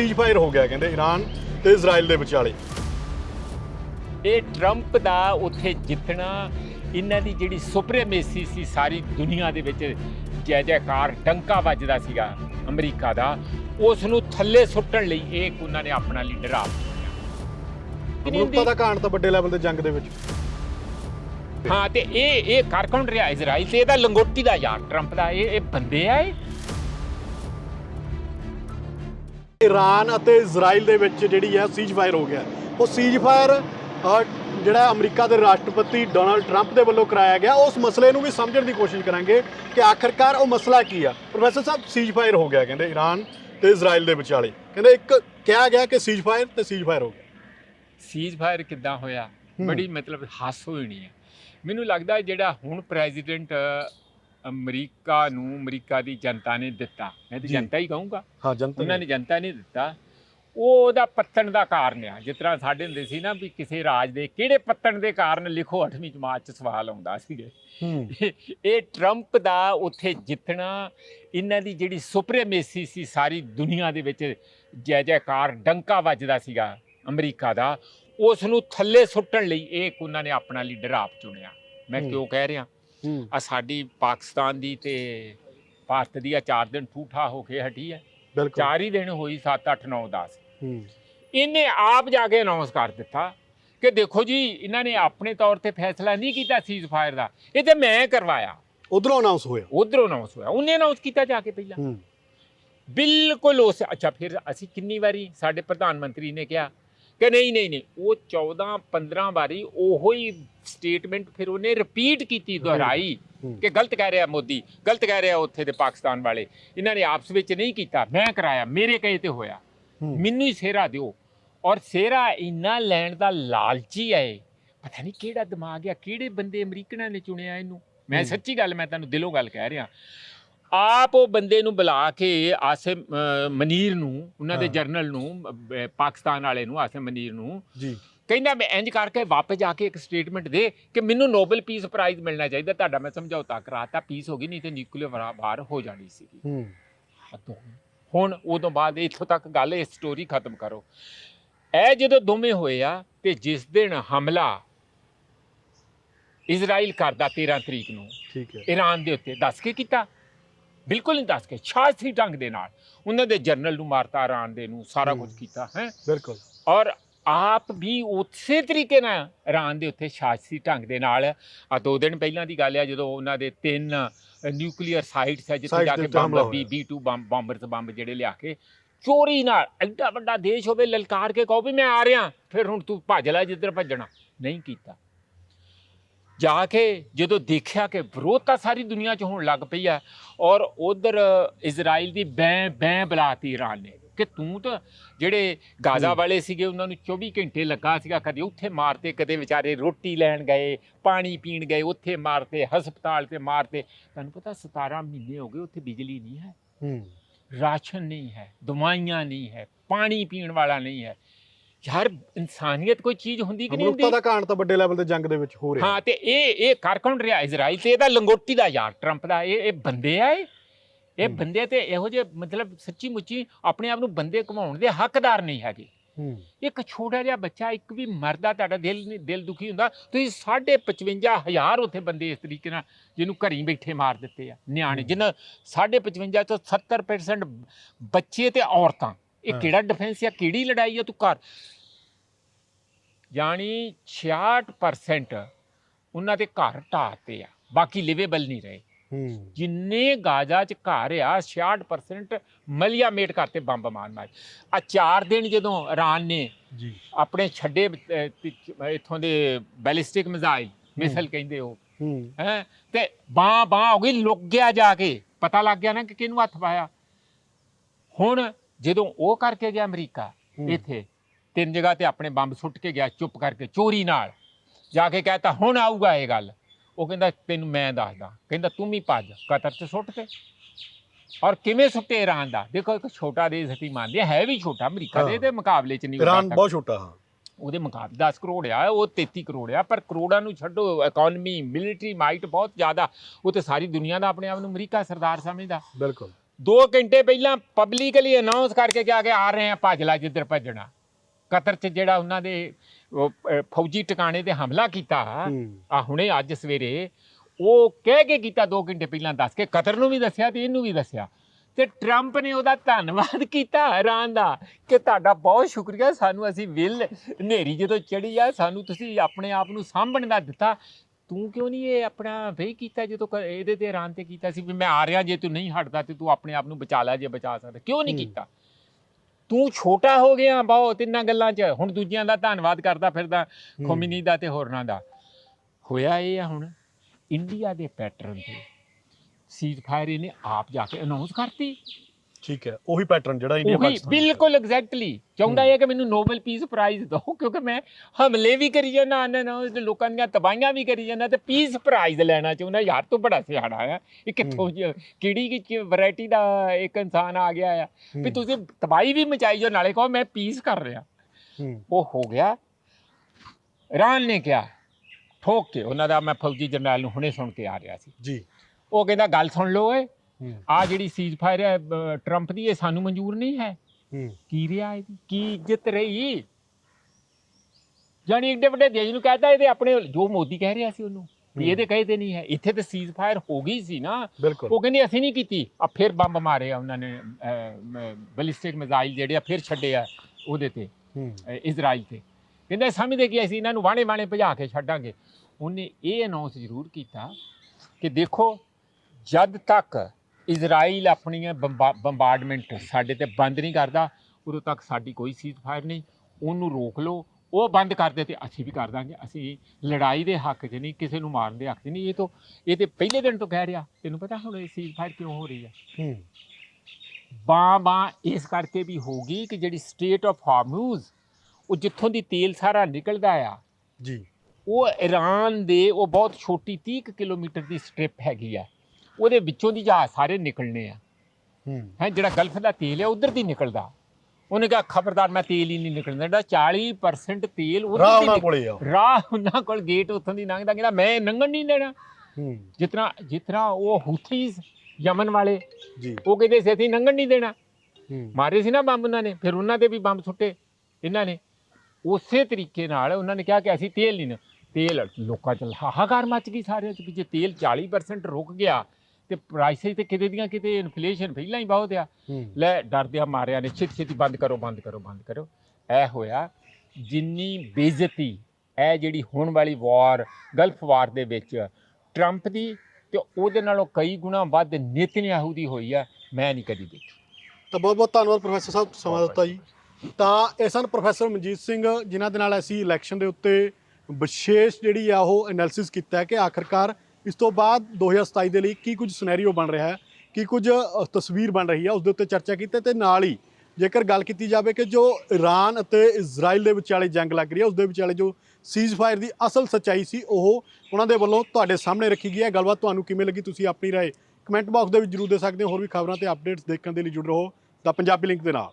Ceasefire ਹੋ ਗਿਆ ਕਹਿੰਦੇ ਈਰਾਨ ਤੇ ਇਜ਼ਰਾਈਲ ਦੇ ਵਿਚਾਲੇ। ਇਹ ਟਰੰਪ ਦਾ ਉੱਥੇ ਜਿੱਤਣਾ ਇਹਨਾਂ ਦੀ ਜਿਹੜੀ ਸੁਪਰੀਮੇਸੀ ਸੀ ਸਾਰੀ ਦੁਨੀਆ ਦੇ ਵਿੱਚ ਜੈ ਜੈਕਾਰ ਡੰਕਾ ਵੱਜਦਾ ਸੀਗਾ ਅਮਰੀਕਾ ਦਾ ਉਸ ਨੂੰ ਥੱਲੇ ਸੁੱਟਣ ਲਈ ਇਹ ਉਹਨਾਂ ਨੇ ਆਪਣਾ ਲੀਡਰ ਆਪ। ਮਨੁੱਖਤਾ ਦਾ ਕਾਣ ਤਾਂ ਵੱਡੇ ਲੈਵਲ ਤੇ ਜੰਗ ਦੇ ਵਿੱਚ। ਹਾਂ ਤੇ ਇਹ ਇਹ ਕਰ ਕੌਣ ਰਿਹਾ ਇਜ਼ਰਾਈਲ ਤੇ ਇਹਦਾ ਲੰਗੋਟੀ ਦਾ ਯਾਰ ਟਰੰਪ ਦਾ ਇਹ ਇਹ ਬੰਦੇ ਆ ਇਹ? ਈਰਾਨ ਅਤੇ ਇਜ਼ਰਾਈਲ ਦੇ ਵਿੱਚ ਜਿਹੜੀ ਹੈ ਸੀਜ਼ਫਾਇਰ ਹੋ ਗਿਆ। ਉਹ ਸੀਜ਼ਫਾਇਰ ਜਿਹੜਾ ਅਮਰੀਕਾ ਦੇ ਰਾਸ਼ਟਰਪਤੀ ਡੋਨਾਲਡ ਟਰੰਪ ਦੇ ਵੱਲੋਂ ਕਰਾਇਆ ਗਿਆ। ਉਸ ਮਸਲੇ ਨੂੰ ਵੀ ਸਮਝਣ ਦੀ ਕੋਸ਼ਿਸ਼ ਕਰਾਂਗੇ ਕਿ ਆਖਰਕਾਰ ਉਹ ਮਸਲਾ ਕੀ ਆ। ਪ੍ਰੋਫੈਸਰ ਸਾਹਿਬ ਸੀਜ਼ਫਾਇਰ ਹੋ ਗਿਆ ਕਹਿੰਦੇ ਈਰਾਨ ਤੇ ਇਜ਼ਰਾਈਲ ਦੇ ਵਿਚਾਲੇ। ਕਹਿੰਦੇ ਇੱਕ ਕਿਹਾ ਗਿਆ ਕਿ ਸੀਜ਼ਫਾਇਰ ਤੇ ਸੀਜ਼ਫਾਇਰ ਹੋ ਗਿਆ। ਸੀਜ਼ ਫਾਇਰ ਕਿੱਦਾਂ ਹੋਇਆ। ਬੜੀ ਮਤਲਬ ਹਾਸ ਹੋਣੀ ਹੈ। ਮੈਨੂੰ ਲੱਗਦਾ ਜਿਹੜਾ ਹੁਣ ਪ੍ਰੈਜ਼ੀਡੈਂਟ ਅਮਰੀਕਾ ਨੂੰ ਅਮਰੀਕਾ ਦੀ ਜਨਤਾ ਨੇ ਦਿੱਤਾ। ਮੈਂ ਤਾਂ। ਜਨਤਾ ਹੀ ਕਹੂੰਗਾ। ਹਾਂ ਜਨਤਾ ਉਹਨਾਂ ਨੇ ਜਨਤਾ ਨੇ ਦਿੱਤਾ। ਉਹ ਉਹਦਾ ਪੱਤਣ ਦਾ ਕਾਰਨ ਆ। ਜਿਸ ਤਰ੍ਹਾਂ ਸਾਡੇ ਹੁੰਦੇ ਸੀ ਨਾ ਵੀ ਕਿਸੇ ਰਾਜ ਦੇ ਕਿਹੜੇ ਪੱਤਣ ਦੇ ਕਾਰਨ ਲਿਖੋ 8ਵੀਂ ਜਮਾਤ ਚ ਸਵਾਲ ਆਉਂਦਾ ਸੀਗੇ ਹੂੰ। ਇਹ ਟਰੰਪ ਦਾ ਉੱਥੇ ਜਿੱਤਣਾ ਇਹਨਾਂ ਦੀ ਜਿਹੜੀ ਸੁਪਰੀਮੇਸੀ ਸੀ ਸਾਰੀ ਦੁਨੀਆ ਦੇ ਵਿੱਚ ਜੈ ਜੈਕਾਰ ਡੰਕਾ ਵੱਜਦਾ ਸੀਗਾ ਅਮਰੀਕਾ ਦਾ ਉਸ ਨੂੰ ਥੱਲੇ ਸੁੱਟਣ ਲਈ ਇਹ ਉਹਨਾਂ ਨੇ ਆਪਣਾ ਲੀਡਰ ਆਪ ਚੁਣਿਆ। ਮੈਂ। ਕਿਉਂ ਕਹਿ ਰਿਹਾ? ਆ ਸਾਡੀ ਪਾਕਿਸਤਾਨ ਦੀ ਤੇ ਭਾਰਤ ਦੀ ਆ ਚਾਰ ਦਿਨ ਠੂਠਾ ਹੋ ਕੇ ਹਟੀ ਹੈ। ਚਾਰ ਹੀ ਦਿਨ ਹੋਈ 7 8 9 10 ਹੂੰ। ਇਹਨੇ ਆਪ ਜਾ ਕੇ ਅਨਾਉਂਸ ਕਰ ਦਿੱਤਾ ਕਿ ਦੇਖੋ ਜੀ ਇਹਨਾਂ ਨੇ ਆਪਣੇ ਤੌਰ ਤੇ ਫੈਸਲਾ ਨਹੀਂ ਕੀਤਾ ਸੀਜ਼ ਫਾਇਰ ਦਾ। ਇਹ ਤੇ ਮੈਂ ਕਰਵਾਇਆ। ਉਧਰੋਂ ਅਨਾਉਂਸ ਹੋਇਆ। ਉਧਰੋਂ ਅਨਾਉਂਸ ਹੋਇਆ। ਉਹਨੇ ਅਨਾਉਂਸ ਕੀਤਾ ਜਾ ਕੇ ਪਹਿਲਾਂ। ਬਿਲਕੁਲ ਉਸ ਅੱਛਾ ਫਿਰ ਅਸੀਂ ਕਿੰਨੀ ਵਾਰੀ ਸਾਡੇ ਪ੍ਰਧਾਨ ਮੰਤਰੀ ਨੇ ਕਿਹਾ ਕਿ ਨਹੀਂ ਨਹੀਂ ਨਹੀਂ ਉਹ 14 15 ਵਾਰੀ ਉਹੋ ਹੀ ਸਟੇਟਮੈਂਟ ਫਿਰ ਉਹਨੇ ਰਿਪੀਟ ਕੀਤੀ ਦੁਹਰਾਈ। ਕਿ ਗਲਤ ਕਹਿ ਰਿਹਾ ਮੋਦੀ ਗਲਤ ਕਹਿ ਰਿਹਾ ਉੱਥੇ ਦੇ ਪਾਕਿਸਤਾਨ ਵਾਲੇ ਇਹਨਾਂ ਨੇ ਆਪਸ ਵਿੱਚ ਨਹੀਂ ਕੀਤਾ ਮੈਂ ਕਰਾਇਆ ਮੇਰੇ ਕਹੇ ਤੇ ਹੋਇਆ। ਮੈਨੂੰ ਹੀ ਸੇਰਾ ਦਿਓ ਔਰ ਸੇਰਾ ਇੰਨਾ ਲੈਣ ਦਾ ਲਾਲਚੀ ਹੈ। ਪਤਾ ਨਹੀਂ ਕਿਹੜਾ ਦਿਮਾਗ ਆ ਕਿਹੜੇ ਬੰਦੇ ਅਮਰੀਕਨਾਂ ਨੇ ਚੁਣਿਆ ਇਹਨੂੰ ਮੈਂ। ਸੱਚੀ ਗੱਲ ਮੈਂ ਤੁਹਾਨੂੰ ਦਿਲੋਂ ਗੱਲ ਕਹਿ ਰਿਹਾ ਆਪ ਉਹ ਬੰਦੇ ਨੂੰ ਬੁਲਾ ਕੇ ਆਸਿਮ ਮਨੀਰ ਨੂੰ ਉਹਨਾਂ ਦੇ। ਜਰਨਲ ਨੂੰ ਪਾਕਿਸਤਾਨ ਵਾਲੇ ਨੂੰ ਆਸਿਮ ਮਨੀਰ ਨੂੰ ਜੀ ਕਹਿੰਦਾ ਮੈਂ ਇੰਜ ਕਰਕੇ ਵਾਪਸ ਜਾ ਕੇ ਇੱਕ ਸਟੇਟਮੈਂਟ ਦੇ ਕਿ ਮੈਨੂੰ ਨੋਬਲ ਪੀਸ ਪ੍ਰਾਈਜ਼ ਮਿਲਣਾ ਚਾਹੀਦਾ ਤੁਹਾਡਾ ਮੈਂ ਸਮਝੌਤਾ ਕਰਾਤਾ ਪੀਸ ਹੋ ਗਈ ਨਹੀਂ ਤੇ ਨਿਊਕਲੀਅਰ ਵਾਰ ਹੋ ਜਾਣੀ ਸੀਗੀ। ਹੂੰ। ਹੁਣ ਉਦੋਂ ਬਾਅਦ ਇੱਥੋਂ ਤੱਕ ਗੱਲ ਇਹ ਸਟੋਰੀ ਖਤਮ ਕਰੋ। ਇਹ ਜਦੋਂ ਦੋਵੇਂ ਹੋਏ ਆ ਤੇ ਜਿਸ ਦਿਨ ਹਮਲਾ ਇਜ਼ਰਾਈਲ ਕਰਦਾ 13 ਤਰੀਕ ਨੂੰ ਠੀਕ ਹੈ। ਈਰਾਨ ਦੇ ਉੱਤੇ ਦੱਸ ਕੇ ਕੀਤਾ? ਬਿਲਕੁਲ ਨਹੀਂ ਦੱਸ ਕੇ ਛਾਛੀ ਢੰਗ ਦੇ ਨਾਲ। ਉਹਨਾਂ ਦੇ ਜਨਰਲ ਨੂੰ ਮਾਰਤਾ ਈਰਾਨ ਦੇ ਨੂੰ ਸਾਰਾ ਕੁਝ। ਕੀਤਾ ਹੈ? ਬਿਲਕੁਲ। ਔਰ ਆਪ ਵੀ ਉਸੇ ਤਰੀਕੇ ਨਾਲ ਈਰਾਨ ਦੇ ਉੱਤੇ ਸ਼ਾਸੀ ਢੰਗ ਦੇ ਨਾਲ ਆ ਦੋ ਦਿਨ ਪਹਿਲਾਂ ਦੀ ਗੱਲ ਆ ਜਦੋਂ ਉਹਨਾਂ ਦੇ ਤਿੰਨ ਨਿਊਕਲੀਅਰ ਸਾਈਟਸ ਹੈ ਜਿੱਥੇ ਜਾ ਕੇ ਬੰਬ ਹਮਲਾ ਬੀ ਹੋਇਆ। ਬੀ 2 ਬੰਬ ਬੰਬਰਸ ਬੰਬ ਜਿਹੜੇ ਲਿਆ ਕੇ ਚੋਰੀ ਨਾਲ ਐਡਾ ਵੱਡਾ ਦੇਸ਼ ਹੋਵੇ ਲਲਕਾਰ ਕੇ ਕਹੋ ਵੀ ਮੈਂ ਆ ਰਿਹਾ ਫਿਰ ਹੁਣ ਤੂੰ ਭੱਜ ਲੈ ਜਿੱਧਰ ਭੱਜਣਾ। ਨਹੀਂ ਕੀਤਾ। ਜਾ ਕੇ ਜਦੋਂ ਦੇਖਿਆ ਕਿ ਵਿਰੋਧਤਾ ਸਾਰੀ ਦੁਨੀਆ 'ਚ ਹੋਣ ਲੱਗ ਪਈ ਆ ਔਰ ਉਧਰ ਇਜ਼ਰਾਈਲ ਦੀ ਬੈਂ ਬੈਂ ਬੁਲਾਤੀ ਈਰਾਨ ਨੇ। ਕਿ ਤੂੰ ਤਾਂ ਜਿਹੜੇ ਗਾਜ਼ਾ। ਵਾਲੇ ਸੀਗੇ ਉਹਨਾਂ ਨੂੰ 24 ਘੰਟੇ ਲੱਗਾ ਸੀਗਾ ਕਦੇ ਉੱਥੇ ਮਾਰਤੇ ਕਦੇ ਵਿਚਾਰੇ ਰੋਟੀ ਲੈਣ ਗਏ ਪਾਣੀ ਪੀਣ ਗਏ ਉੱਥੇ ਮਾਰਤੇ ਹਸਪਤਾਲ ਤੇ ਮਾਰਤੇ। ਤੁਹਾਨੂੰ ਪਤਾ 17 ਮਹੀਨੇ ਹੋ ਗਏ ਉੱਥੇ ਬਿਜਲੀ ਨਹੀਂ ਹੈ। ਰਾਸ਼ਨ ਨਹੀਂ ਹੈ ਦਵਾਈਆਂ ਨਹੀਂ ਹੈ ਪਾਣੀ ਪੀਣ ਵਾਲਾ ਨਹੀਂ ਹੈ। ਯਾਰ ਇਨਸਾਨੀਅਤ ਕੋਈ ਚੀਜ਼ ਹੁੰਦੀ ਕਿ ਨਹੀਂ ਮਨੁੱਖਤਾ ਹੁੰਦੀ? ਦਾ ਕਾਣ ਤਾਂ ਵੱਡੇ ਲੈਵਲ ਤੇ ਜੰਗ ਦੇ ਵਿੱਚ ਹੋ ਰਿਹਾ। ਹਾਂ ਤੇ ਇਹ ਇਹ ਕਰ ਕੌਣ ਰਿਹਾ ਇਜ਼ਰਾਈਲ ਤੇ ਇਹਦਾ ਲੰਗੋਟੀ ਦਾ ਯਾਰ ਟਰੰਪ ਦਾ ਇਹ ਇਹ ਬੰਦੇ ਆ ਇਹ? ਇਹ। ਬੰਦੇ ਤੇ ਇਹੋ ਜਿਹੇ ਮਤਲਬ ਸੱਚੀ ਮੁੱਚੀ ਆਪਣੇ ਆਪ ਨੂੰ ਬੰਦੇ ਕਮਾਉਣ ਦੇ ਹੱਕਦਾਰ ਨਹੀਂ ਹੈਗੇ ਇੱਕ ਛੋਟਾ ਜਿਹਾ ਬੱਚਾ ਇੱਕ ਵੀ ਮਰਦਾ ਤੁਹਾਡਾ ਦਿਲ ਨਹੀਂ ਦਿਲ ਦੁਖੀ ਹੁੰਦਾ ਤੁਸੀਂ 55000 ਉੱਥੇ ਬੰਦੇ ਇਸ ਤਰੀਕੇ ਨਾਲ ਜਿਹਨੂੰ ਘਰੀ ਬੈਠੇ ਮਾਰ ਦਿੱਤੇ ਆ ਨਿਆਣੇ। ਜਿਨ੍ਹਾਂ 55 ਤੋਂ 70% ਬੱਚੇ ਤੇ ਔਰਤਾਂ ਇਹ। ਕਿਹੜਾ ਡਿਫੈਂਸ ਆ ਕਿਹੜੀ ਲੜਾਈ ਆ ਤੂੰ ਕਰ ਯਾਨੀ 66% ਉਹਨਾਂ ਦੇ ਘਰ ਢਾਤੇ ਆ ਬਾਕੀ ਲਿਵੇਬਲ ਨਹੀਂ ਰਹੇ ਜਿੰਨੇ ਗਾਜ਼ਾ ਚ ਘਰ ਆ 66% ਮਲੀਆ ਮੇਟ ਕਰਤੇ ਬੰਬ ਮਾਰ ਮਾਰ ਆ ਚਾਰ ਦਿਨ ਜਦੋਂ ਇਰਾਨ ਨੇ ਜੀ। ਆਪਣੇ ਛੱਡੇ ਇਥੋਂ ਦੇ ਬੈਲਿਸਟਿਕ ਮਿਜ਼ਾਈਲ ਮਿਸਲ ਕਹਿੰਦੇ ਹੂੰ। ਹੈ ਤੇ ਬਾਹ ਬਾਹ ਹੋ ਗਈ ਲੁਕ ਗਿਆ ਜਾ ਕੇ। ਪਤਾ ਲੱਗ ਗਿਆ ਨਾ ਕਿ ਕਿਹਨੂੰ ਹੱਥ ਪਾਇਆ। ਹੁਣ ਜਦੋਂ ਉਹ ਕਰਕੇ ਗਿਆ ਅਮਰੀਕਾ। ਇੱਥੇ ਤਿੰਨ ਜਗ੍ਹਾ ਤੇ ਆਪਣੇ ਬੰਬ ਸੁੱਟ ਕੇ ਗਿਆ ਚੁੱਪ ਕਰਕੇ ਚੋਰੀ ਨਾਲ। ਜਾ ਕੇ ਕਹਤਾ ਹੁਣ ਆਊਗਾ ਇਹ ਗੱਲ। ਉਹ ਕਹਿੰਦਾ ਤੈਨੂੰ ਮੈਂ ਦੱਸਦਾ ਕਹਿੰਦਾ ਤੂੰ ਵੀ ਭੱਜ ਕਤਰ ਚ ਸੁੱਟ ਤੇ। ਔਰ ਕਿਵੇਂ ਸੁੱਟੇ ਈਰਾਨ ਦਾ? ਦੇਖੋ ਇੱਕ ਛੋਟਾ ਦੇਸ਼ ਅਸੀਂ ਮੰਨਦੇ ਹਾਂ, ਹੈ ਵੀ ਛੋਟਾ ਅਮਰੀਕਾ ਦੇ। ਦੇ ਮੁਕਾਬਲੇ ਚ ਨਹੀਂ ਉੱਡਾ ਬਹੁਤ ਛੋਟਾ ਹਾਂ। ਉਹਦੇ ਮੁਕਾਬਲੇ 10 ਕਰੋੜ ਆ ਉਹ 33 ਕਰੋੜ ਆ ਪਰ ਕਰੋੜਾਂ ਨੂੰ ਛੱਡੋ ਇਕਨੋਮੀ ਮਿਲਟਰੀ ਮਾਈਟ ਬਹੁਤ ਜ਼ਿਆਦਾ ਉਹ ਤੇ ਸਾਰੀ ਦੁਨੀਆ ਦਾ ਆਪਣੇ ਆਪ ਨੂੰ ਅਮਰੀਕਾ ਸਰਦਾਰ ਸਮਝਦਾ। ਬਿਲਕੁਲ। 2 ਘੰਟੇ ਪਹਿਲਾਂ ਪਬਲਿਕਲੀ ਅਨਾਉਂਸ ਕਰਕੇ ਕਿਹਾ ਕਿ ਆ ਰਹੇ ਆ ਭੱਜ ਲੈ ਜਿੱਧਰ ਭੱਜਣਾ। ਕਤਰ 'ਚ ਜਿਹੜਾ ਉਹਨਾਂ ਦੇ ਫੌਜੀ ਟਿਕਾਣੇ ਤੇ ਹਮਲਾ ਕੀਤਾ। ਆ ਹੁਣੇ ਅੱਜ ਸਵੇਰੇ ਉਹ ਕਹਿ ਕੇ ਕੀਤਾ 2 ਘੰਟੇ ਪਹਿਲਾਂ ਦੱਸ ਕੇ ਕਤਰ ਨੂੰ ਵੀ ਦੱਸਿਆ ਤੇ ਇਹਨੂੰ ਵੀ ਦੱਸਿਆ ਤੇ ਟਰੰਪ ਨੇ ਉਹਦਾ ਧੰਨਵਾਦ ਕੀਤਾ ਹੈਰਾਨ ਦਾ ਕਿ ਤੁਹਾਡਾ ਬਹੁਤ ਸ਼ੁਕਰੀਆ ਸਾਨੂੰ ਅਸੀਂ ਵਿਲ ਹਨੇਰੀ ਜਦੋਂ ਚੜੀ ਆ ਸਾਨੂੰ ਤੁਸੀਂ ਆਪਣੇ ਆਪ ਨੂੰ ਸਾਂਭਣ ਦਾ ਦਿੱਤਾ ਤੂੰ ਕਿਉਂ ਨਹੀਂ ਇਹ ਆਪਣਾ ਵੇ ਕੀਤਾ ਜਦੋਂ ਇਹਦੇ ਤੇ ਹੈਰਾਨ ਤੇ ਕੀਤਾ ਸੀ ਵੀ ਮੈਂ ਆ ਰਿਹਾ ਜੇ ਤੂੰ ਨਹੀਂ ਹਟਦਾ ਤੇ ਤੂੰ ਆਪਣੇ ਆਪ ਨੂੰ ਬਚਾ ਲੈ ਜੇ ਬਚਾ ਸਕਦਾ ਕਿਉਂ ਨਹੀਂ। ਕੀਤਾ ਤੂੰ ਛੋਟਾ ਹੋ ਗਿਆ ਬਹੁਤ ਇਹਨਾਂ ਗੱਲਾਂ 'ਚ। ਹੁਣ ਦੂਜਿਆਂ ਦਾ ਧੰਨਵਾਦ ਕਰਦਾ ਫਿਰਦਾ। ਖੋਮਿਨੀ ਦਾ ਤੇ ਹੋਰਨਾਂ ਦਾ। ਹੋਇਆ ਇਹ ਆ ਹੁਣ ਇੰਡੀਆ ਦੇ ਪੈਟਰਨ ਤੇ। ਸੀਜ਼ ਫਾਇਰ ਇਹਨੇ ਆਪ ਜਾ ਕੇ ਅਨਾਉਂਸ ਕਰਤੀ। ਠੀਕ ਹੈ ਉਹੀ ਪੈਟਰਨ ਜਿਹੜਾ ਇੰਡੀਆ ਉਹੀ ਪਾਕਿਸਤਾਨ ਬਿਲਕੁਲ ਐਗਜ਼ੈਕਟਲੀ ਚਾਹੁੰਦਾ ਹੂੰ। ਹੈ ਕਿ ਮੈਨੂੰ ਨੋਬਲ ਪੀਸ ਪ੍ਰਾਈਜ਼ ਦਿਓ ਕਿਉਂਕਿ ਮੈਂ ਹਮਲੇ ਵੀ ਕਰੀ ਜਾਂਦਾ ਅਨਨਾਉਂਸ ਲੋਕਾਂ ਦੀਆਂ ਤਬਾਹੀਆਂ ਵੀ ਕਰੀ ਜਾਂਦਾ ਤੇ ਪੀਸ ਪ੍ਰਾਈਜ਼ ਲੈਣਾ ਚਾਹੁੰਦਾ। ਯਾਰ ਤੂੰ ਬੜਾ ਸਿਆਣਾ ਆ। ਇਹ ਕਿੱਥੋਂ ਕਿਹੜੀ ਕੀ ਵੈਰਾਈਟੀ ਦਾ ਇੱਕ ਇਨਸਾਨ ਆ ਗਿਆ ਆ। ਵੀ। ਤੁਸੀਂ ਤਬਾਹੀ ਵੀ ਮਚਾਈ ਜੋ ਨਾਲੇ ਕਹੋ ਮੈਂ ਪੀਸ ਕਰ ਰਿਹਾ। ਉਹ ਹੋ ਗਿਆ। ਇਰਾਨ ਨੇ ਕਿਹਾ ਠੋਕ ਕੇ ਉਹਨਾਂ ਦਾ ਮੈਂ ਫੌਜੀ ਜਰਨੈਲ ਨੂੰ ਹੁਣੇ ਸੁਣ ਕੇ ਆ ਰਿਹਾ ਸੀ। ਜੀ। ਉਹ ਕਹਿੰਦਾ ਗੱਲ ਸੁਣ ਲਓ ਹੂੰ। ਆ ਜਿਹੜੀ ਸੀਜ਼ ਫਾਇਰ ਹੈ ਟਰੰਪ ਦੀ ਇਹ ਸਾਨੂੰ ਮਨਜ਼ੂਰ ਨਹੀਂ ਹੈ। ਕੀ ਰਿਹਾ ਇਹਦੀ ਕੀ ਇੱਜ਼ਤ ਰਹੀ? ਜਾਨੀ ਏਡੇ ਵੱਡੇ ਦੇਸ਼ ਨੂੰ ਕਹਤਾ ਇਹਦੇ ਆਪਣੇ ਜੋ ਮੋਦੀ ਕਹਿ ਰਿਹਾ ਸੀ ਉਹਨੂੰ ਵੀ। ਇਹਦੇ ਕਹੇ ਤੇ ਨਹੀਂ ਹੈ। ਇੱਥੇ ਤੇ ਸੀਜ਼ ਫਾਇਰ ਹੋ ਗਈ ਸੀ ਨਾ। ਬਿਲਕੁਲ। ਉਹ ਕਹਿੰਦੇ ਅਸੀਂ ਨਹੀਂ ਕੀਤੀ। ਆ ਫਿਰ ਬੰਬ ਮਾਰੇ ਆ ਉਹਨਾਂ ਨੇ ਬਲਿਸਟਿਕ ਮਿਜ਼ਾਈਲ ਜਿਹੜੇ ਆ ਫਿਰ ਛੱਡੇ ਆ ਉਹਦੇ ਤੇ ਇਜ਼ਰਾਈਲ ਤੇ। ਕਹਿੰਦੇ ਸਮਝਦੇ ਕਿ ਅਸੀਂ ਇਹਨਾਂ ਨੂੰ ਵਾਣੇ ਵਾਣੇ ਭਜਾ ਕੇ ਛੱਡਾਂਗੇ। ਉਹਨੇ ਇਹ ਅਨਾਉਂਸ ਜ਼ਰੂਰ ਕੀਤਾ ਕਿ ਦੇਖੋ ਜਦ ਤੱਕ ਇਜ਼ਰਾਈਲ ਆਪਣੀਆਂ ਬੰਬਾ- ਬੰਬਾਰਡਮੈਂਟ ਸਾਡੇ ਤੇ ਬੰਦ ਨਹੀਂ ਕਰਦਾ ਉਦੋਂ ਤੱਕ ਸਾਡੀ ਕੋਈ ਸੀਜ਼ ਫਾਇਰ ਨਹੀਂ ਉਹਨੂੰ ਰੋਕ ਲਓ ਉਹ ਬੰਦ ਕਰ ਦੇ ਤੇ ਅਸੀਂ ਵੀ ਕਰ ਦਾਂਗੇ ਅਸੀਂ ਲੜਾਈ ਦੇ ਹੱਕ 'ਚ ਨਹੀਂ ਕਿਸੇ ਨੂੰ ਮਾਰਨ ਦੇ ਹੱਕ 'ਚ ਨਹੀਂ ਇਹ ਤੋਂ ਇਹ ਤੇ ਪਹਿਲੇ ਦਿਨ ਤੋਂ ਕਹਿ ਰਿਹਾ ਤੈਨੂੰ ਪਤਾ ਹੁਣ ਇਹ ਸੀਜ਼ ਫਾਇਰ ਕਿਉਂ ਹੋ ਰਹੀ ਹੈ। ਬਾਂ ਬਾਂ ਇਸ ਕਰਕੇ ਵੀ ਹੋਗੀ ਕਿ ਜਿਹੜੀ ਸਟੇਟ ਆਫ ਹਾਰਮੂਜ਼ ਉਹ ਜਿੱਥੋਂ ਦੀ ਤੇਲ ਸਾਰਾ ਨਿਕਲਦਾ ਆ ਜੀ। ਉਹ ਈਰਾਨ ਦੇ ਉਹ ਬਹੁਤ ਛੋਟੀ 30 ਕੁ ਕਿਲੋਮੀਟਰ ਦੀ ਸਟ੍ਰਿਪ ਹੈਗੀ ਆ। ਉਹਦੇ ਵਿੱਚੋਂ ਦੀ ਜਹਾਜ਼ ਸਾਰੇ ਨਿਕਲਣੇ ਆ। ਹੂੰ। ਹੈ ਜਿਹੜਾ ਗਲਫ ਦਾ ਤੇਲ ਹੈ ਉਧਰ ਦੀ ਨਿਕਲਦਾ। ਉਹਨੇ ਕਿਹਾ ਖਬਰਦਾਰ ਮੈਂ ਤੇਲ ਹੀ ਨਹੀਂ ਨਿਕਲਣ। ਦੇਣਾ 40% ਤੇਲ ਰਾਹ ਉਹਨਾਂ ਕੋਲੇ ਆ। ਰਾਹ ਉਹਨਾਂ ਕੋਲ ਗੇਟ ਉੱਥੋਂ ਦੀ ਲੰਘਦਾ ਕਹਿੰਦਾ ਮੈਂ ਲੰਘਣ ਨਹੀਂ ਦੇਣਾ। ਹੂੰ। ਜਿਤਨਾ ਜਿਤਨਾ ਉਹ ਹੂਥੀਜ਼ ਯਮਨ ਵਾਲੇ ਜੀ। ਉਹ ਕਹਿੰਦੇ ਸੀ ਅਸੀਂ ਲੰਘਣ ਨਹੀਂ ਦੇਣਾ। ਹੂੰ। ਮਾਰੇ ਸੀ ਨਾ ਬੰਬ ਉਹਨਾਂ ਨੇ ਫਿਰ ਉਹਨਾਂ ਦੇ ਵੀ ਬੰਬ ਸੁੱਟੇ ਇਹਨਾਂ ਨੇ। ਉਸੇ ਤਰੀਕੇ ਨਾਲ ਉਹਨਾਂ ਨੇ ਕਿਹਾ ਕਿ ਅਸੀਂ ਤੇਲ ਨਹੀਂ ਨਾ ਤੇਲ ਲੋਕਾਂ ਚ ਹਾਹਾਕਾਰ ਮਚ ਗਈ ਸਾਰਿਆਂ ਚ ਵੀ ਜੇ ਤੇਲ 40% ਰੁਕ ਗਿਆ ਤੇ ਪ੍ਰਾਈਸਿਸ ਤੇ ਕਿਤੇ ਦੀਆਂ ਕਿਤੇ ਇਨਫਲੇਸ਼ਨ ਪਹਿਲਾਂ ਹੀ ਬਹੁਤ ਆ। ਲੈ ਡਰਦਿਆਂ ਮਾਰਿਆਂ ਨੇ ਛੇਤੀ ਛੇਤੀ ਬੰਦ ਕਰੋ ਬੰਦ ਕਰੋ ਬੰਦ ਕਰੋ। ਇਹ ਹੋਇਆ ਜਿੰਨੀ ਬੇਇੱਜ਼ਤੀ ਇਹ ਜਿਹੜੀ ਹੋਣ ਵਾਲੀ ਵਾਰ ਗਲਫ ਵਾਰ ਦੇ ਵਿੱਚ ਟਰੰਪ ਦੀ ਤੇ ਉਹਦੇ ਨਾਲੋਂ ਕਈ ਗੁਣਾ ਵੱਧ ਨੇਤਨਯਾਹੂ ਦੀ ਹੋਈ ਆ ਮੈਂ ਨਹੀਂ ਕਦੀ ਦੇਖੀ। ਤਾਂ ਬਹੁਤ ਬਹੁਤ ਧੰਨਵਾਦ ਪ੍ਰੋਫੈਸਰ ਸਾਹਿਬ ਸਮਾਂ ਦਿੱਤਾ ਜੀ। ਤਾਂ ਇਹ ਸਨ ਪ੍ਰੋਫੈਸਰ ਮਨਜੀਤ ਸਿੰਘ ਜਿਨ੍ਹਾਂ ਦੇ ਨਾਲ ਅਸੀਂ ਇਲੈਕਸ਼ਨ ਦੇ ਉੱਤੇ ਵਿਸ਼ੇਸ਼ ਜਿਹੜੀ ਆ ਉਹ ਐਨਾਲਿਸਿਸ ਕੀਤਾ ਕਿ ਆਖਰਕਾਰ ਇਸ ਤੋਂ ਬਾਅਦ 2027 ਦੇ ਲਈ ਕੀ ਕੁਝ ਸਿਨੈਰੀਓ ਬਣ ਰਿਹਾ ਹੈ, ਕੀ ਕੁਝ ਤਸਵੀਰ ਬਣ ਰਹੀ ਹੈ, ਉਸ ਦੇ ਉੱਤੇ ਚਰਚਾ ਕੀਤੀ ਤੇ ਨਾਲ ਹੀ ਜੇਕਰ ਗੱਲ ਕੀਤੀ ਜਾਵੇ ਕਿ ਜੋ ਈਰਾਨ ਅਤੇ ਇਜ਼ਰਾਈਲ ਦੇ ਵਿਚਾਲੇ ਜੰਗ ਲੱਗ ਰਹੀ ਹੈ, ਉਸ ਦੇ ਵਿਚਾਲੇ ਜੋ ਸੀਜ਼ ਫਾਇਰ ਦੀ ਅਸਲ ਸੱਚਾਈ ਸੀ, ਉਹ ਉਹਨਾਂ ਦੇ ਵੱਲੋਂ ਤੁਹਾਡੇ ਸਾਹਮਣੇ ਰੱਖੀ ਗਈ ਹੈ। ਗੱਲਬਾਤ ਤੁਹਾਨੂੰ ਕਿਵੇਂ ਲੱਗੀ? ਤੁਸੀਂ ਆਪਣੀ ਰਾਏ ਕਮੈਂਟ ਬਾਕਸ ਦੇ ਵਿੱਚ ਜਰੂਰ ਦੇ ਸਕਦੇ ਹੋ। ਹੋਰ ਵੀ ਖਬਰਾਂ ਤੇ ਅਪਡੇਟਸ ਦੇਖਣ ਦੇ ਲਈ ਜੁੜ ਰਹੋ। ਦਾ ਪੰਜਾਬੀ ਲਿੰਕ ਦੇ ਨਾਲ।